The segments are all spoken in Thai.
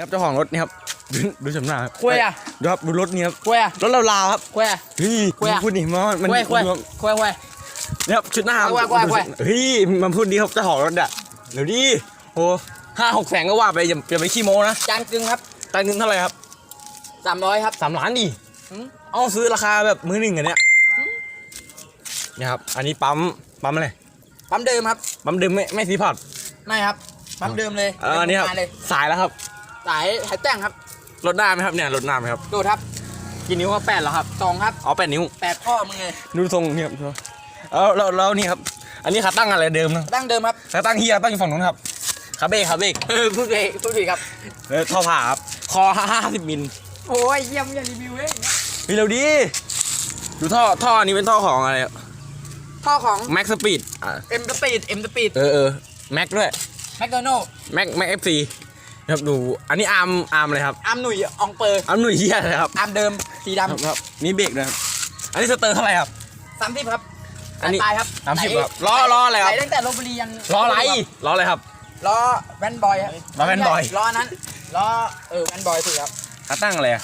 ครับเจ้าของรถนี่ครับดูดูชมหน้าครับคุยอะดูครับดูรถนี่ครับคุยอะรถเราลาวๆครับคุยอะเฮ้ยคุยอะพูดดิมันมันคุยคุยมันคุยคุยเนี่ยครับชุดหน้าครับคุยคุยคุย เฮ้ยมันพูดดีครับเจ้าของรถอะเดี๋ยวดิโอ้ห้าหกแสนก็ว่าไปอย่าอย่าไปขี้โม้นะจานกึ่งครับตังค์เงินเท่าไหร่ครับสามร้อยครับ สามล้านดิหืม เอาซื้อราคาแบบมือหนึ่งอันเนี้ยหืมเนี่ยครับอันนี้ปั๊มปั๊มอะไรปั๊มเดิมครับปั๊มเดิมไม่ไม่ซีพอร์ตไม่ครับปั๊มเดิมเลยเอออันนี้ครับมาเลยสายแล้วครับ สายหายแต่งครับรถหน้าไหมครับเนี่ยรถหน้าไหมครับดูดครับกี่นิ้วครับแปดแล้วครับสองครับอ๋อแปดนิ้วแปดข้อมึงเลยดูทรงเนี่ยครับแล้วแล้วแล้วนี่ครับอันนี้ขาตั้งอะไรเดิมนะตั้งเดิมครับขาตั้งเฮียตั้งอยู่ฝั่งนู้นครับขาเบรกขาเบรกเออพูดไปพูดผิดครับเออท่อผ่าครับคอห้าสิบมิลโอ้ยเยี่ยมอย่ารีวิวเองพี่เร็วดีดูท่อท่ออันนี้เป็นท่อของอะไรข้อของแม็กสปีดอะเอ็มสปีดเอ็มสปีดเออเออแม็กด้วยแมคโดนัลแม็กแม็กเอฟซี ครับดู อันนี้อาร์มอาร์มเลยครับอาร์มหนุ่ยอองเปอร์อาร์มหนุ่ยเฮียเลยครับอาร์มเดิมสีครับดำครับนี่เบรกด้วยครับ อันนี้สเตอร์เท่าไหร่ครับ สามสิบครับอันนี้ ตายครับสามสิบไหนครับล้อล้ออะไรครับไหนตั้งแต่ลบบุรียันล้ออะไรล้ออะไรครับล้อแวนบอยครับล้อแวนบอย ล้อนั้นล้อเออแวนบอยถูกครับขาตั้งอะไรอะ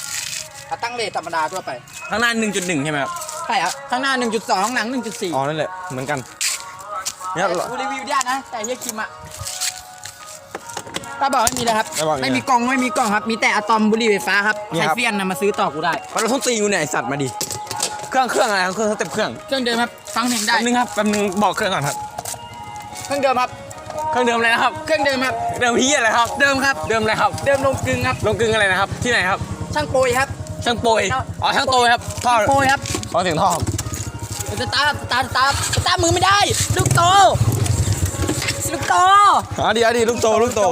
ขาตั้งเลทธรรมดาทั่วไปข้างหน้าหนึ่งจุดหนึ่งใช่ไหมครับใช่ครับข้างหน้า 1.2ข้างหลัง 1.4อ๋อนั่นแหละเหมือนกันเนี่ยกูรีวิวได้นะแต่เฮียคิมอะ ก็บอกไม่มีเลยครับไม่บอกมีไม่มีกล่องไม่มีกล่องครับ มีแต่อะตอมบุหรี่ไฟฟ้าครับนี่ใครครับ เฟียนนะมาซื้อต่อกูได้มันเราต้องตีกูเนี่ยไอสัตว์มาดิเครื่องเครื่องอะไรครับเครื่องสเต็ปเครื่องเครื่องเดิมครับฟังเพลงได้แป๊บนึงครับแป๊บนึงบอกเครื่องก่อนครับ เครื่องเดิมครับเครื่องเดิมอะไรนะครับ เครื่องเดิมครับ เดิมพี่อะไรครับ เดิมครับ เดิมอะไรครับ เดิมลงกลึงครับ ลงกึ่งอะไรนะครับ ที่ไหนครับ ช่างโปรยครับช่างโปรยครับอ๋อช่างโตยครับท่อโปรยครับฟังเสียงท่อครับสตาร์ทสตาร์ทสตาร์ทสตาร์ทมือไม่ได้ ลูกโตลูกโต อ๋อดีอ๋อดีลูกโตลูกโต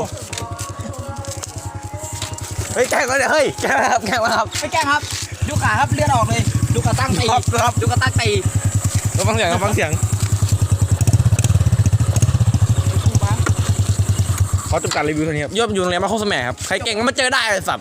เฮ้ยแกล้งแล้วเนี่ยเฮ้ยแกล้งแล้วครับแกล้งแล้วครับไม่แกล้งครับ ดูขาครับเลือดออกเลย ดูขาตั้งตีครับครับดูขาตั้งตีเราฟังเสียงครับฟังเสียงขอจบการรีวิวเท่านี้ครับยอดอยู่โรงแรมมาโคกสแหมครับใครเก่งก็มาเจอได้เลยสับ